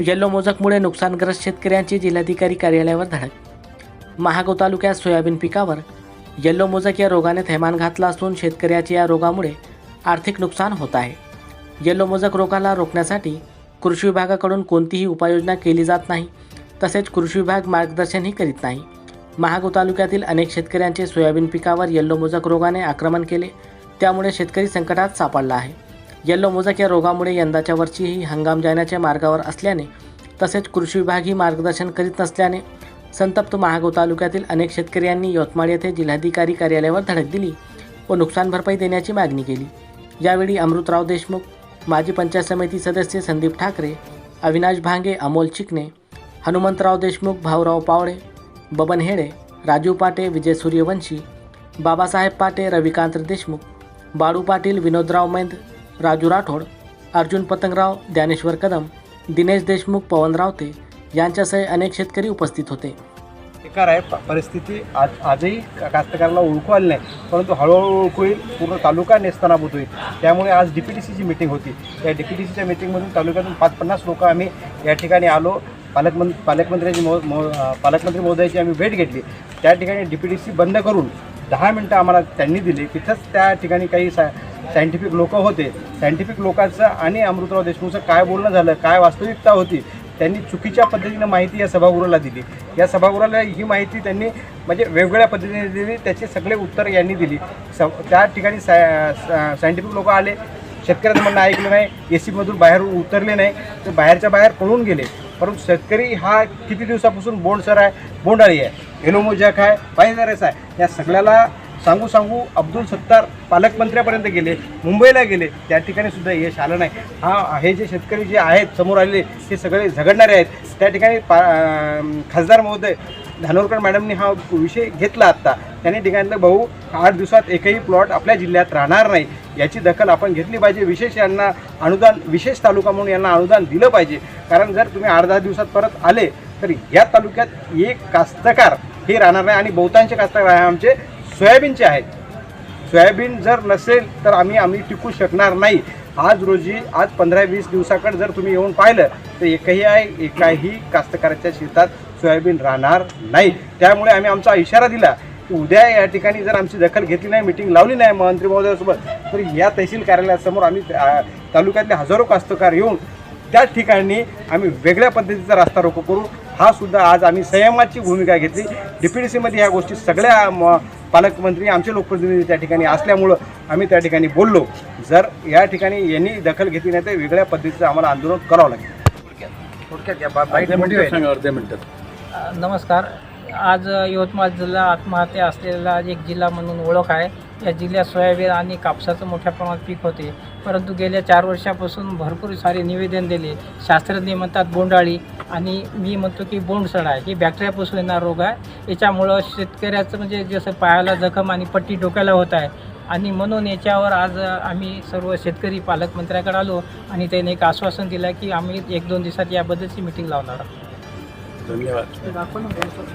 Yellow मोजकमुळे नुकसानग्रस्त शेतकऱ्यांची जिल्हाधिकारी कार्यालयावर धडक. महागाव तालुक्यात सोयाबीन पिकावर येल्लो मोजक या रोगाने थैमान घातला असून शेतकऱ्याचे या रोगामुळे आर्थिक नुकसान होत आहे. येल्लो मोजक रोगाला रोखण्यासाठी कृषी विभागाकडून कोणतीही उपाययोजना केली जात नाही तसेच कृषी विभाग मार्गदर्शनही करीत नाही. महागाव तालुक्यातील अनेक शेतकऱ्यांचे सोयाबीन पिकावर येल्लो मोजक रोगाने आक्रमण केले त्यामुळे शेतकरी संकटात सापडला आहे. येल्लो मोजक या रोगामुळे यंदाच्या वर्षीही हंगाम जाण्याच्या मार्गावर असल्याने तसेच कृषी विभागही मार्गदर्शन करीत नसल्याने संतप्त महागाव तालुक्यातील अनेक शेतकऱ्यांनी यवतमाळ येथे जिल्हाधिकारी कार्यालयावर धडक दिली व नुकसान भरपाई देण्याची मागणी केली. यावेळी अमृतराव देशमुख माजी पंचायत समिती सदस्य संदीप ठाकरे अविनाश भांगे अमोल चिकणे हनुमंतराव देशमुख भाऊराव पावळे बबन हेडे राजू पाटे विजय सूर्यवंशी बाबासाहेब पाटे रविकांत देशमुख बाळू पाटील विनोदराव मैंद राजू राठोड अर्जुन पतंगराव ज्ञानेश्वर कदम दिनेश देशमुख पवन रावते यांच्यासह अनेक शेतकरी उपस्थित होते. बेकार आहे प- परिस्थिती आज आजही का- कास्तकाराला ओळखू आली नाही परंतु हळूहळू ओळखू येईल पूर्ण तालुका नेस्तनाभूत होईल त्यामुळे आज डी पी टी सीची मिटिंग होती. त्या डी पी टी सीच्या मिटिंगमधून तालुक्यातून पाच पन्नास लोक आम्ही या ठिकाणी आलो. पालकमं पालकमंत्र्यांची मो मो पालकमंत्री महोदयाची आम्ही भेट घेतली. त्या ठिकाणी डी पी टी सी बंद करून दहा मिनटं आम्हाला त्यांनी दिली. तिथंच त्या ठिकाणी काही सा सायंटिफिक लोक होते. सायंटिफिक लोकांचं आणि अमृतराव देशमुखचं काय बोलणं झालं काय वास्तविकता होती त्यांनी चुकीच्या पद्धतीनं माहिती या सभागृहाला दिली. या सभागृहाला ही माहिती त्यांनी म्हणजे वेगवेगळ्या पद्धतीने दिली त्याचे सगळे उत्तर यांनी दिली. स त्या ठिकाणी साय सायंटिफिक लोक आले. शेतकऱ्यांचं म्हणणं ऐकलं नाही. ए सीमधून बाहेर उतरले नाही. तर बाहेरच्या बाहेर पळून गेले. परंतु शेतकरी हा किती दिवसापासून बोंडसर आहे बोंडाळी आहे. एलोमोजॅक आहे पायझारेस आहे. या सगळ्याला सांगू सांगू अब्दुल सत्तार पालकमंत्र्यापर्यंत गेले मुंबईला गेले. त्या ठिकाणी सुद्धा यश आलं नाही. हा हे जे शेतकरी जे आहेत समोर आलेले ते सगळे झगडणारे आहेत. त्या ठिकाणी पा खासदार महोदय धानोरकर मॅडमनी हा विषय घेतला आत्ता. त्यांनी ठिकाणलं भाऊ आठ दिवसात एकही प्लॉट आपल्या जिल्ह्यात राहणार नाही. याची दखल आपण घेतली पाहिजे. विशेष यांना अनुदान विशेष तालुका म्हणून यांना अनुदान दिलं पाहिजे. कारण जर तुम्ही आठ दहा दिवसात परत आले तर या तालुक्यात एक कास्तकार हे राहणार नाही आणि बहुतांश कास्तकार आहे आमचे सोयाबीनचे आहेत. सोयाबीन जर नसेल तर आम्ही आम्ही टिकू शकणार नाही. आज रोजी आज पंधरा वीस दिवसाकडे जर तुम्ही येऊन पाहिलं तर एकही आहे एकाही कास्तकाराच्या शेतात सोयाबीन राहणार नाही. त्यामुळे आम्ही आमचा इशारा दिला की उद्या या ठिकाणी जर आमची दखल घेतली नाही मिटिंग लावली नाही मंत्री महोदयासोबत तर या तहसील कार्यालयासमोर आम्ही तालुक्यातले हजारो कास्तकार येऊन त्या ठिकाणी आम्ही वेगळ्या पद्धतीचा रास्ता रोको करू. हा सुद्धा आज आम्ही संयमाची भूमिका घेतली. डी पी डी सीमध्ये ह्या गोष्टी सगळ्या म- पालकमंत्री आमचे लोकप्रतिनिधी त्या ठिकाणी असल्यामुळं आम्ही त्या ठिकाणी बोललो. जर या ठिकाणी यांनी दखल घेतली नाही तर वेगळ्या पद्धतीचं आम्हाला आंदोलन करावं लागेल. थोडक्यात. नमस्कार. आज यवतमाळ जिल्हा आत्महत्या असलेला एक जिल्हा म्हणून ओळख आहे. या जिल्ह्यात सोयाबीन आणि कापसाचं मोठ्या प्रमाणात पीक होते. परंतु गेल्या चार वर्षापासून भरपूर सारे निवेदन दिले. शास्त्रज्ञ म्हणतात बोंडाळी आणि मी म्हणतो की बोंडसड आहे ही बॅक्टेरियापासून येणार रोग आहे. याच्यामुळं शेतकऱ्याचं म्हणजे जसं पायाला जखम आणि पट्टी डोक्याला होत आहे. आणि म्हणून याच्यावर आज आम्ही सर्व शेतकरी पालकमंत्र्याकडे आलो आणि त्याने एक आश्वासन दिलं की आम्ही एक दोन दिवसात याबद्दलची मिटिंग लावणार आहोत. धन्यवाद.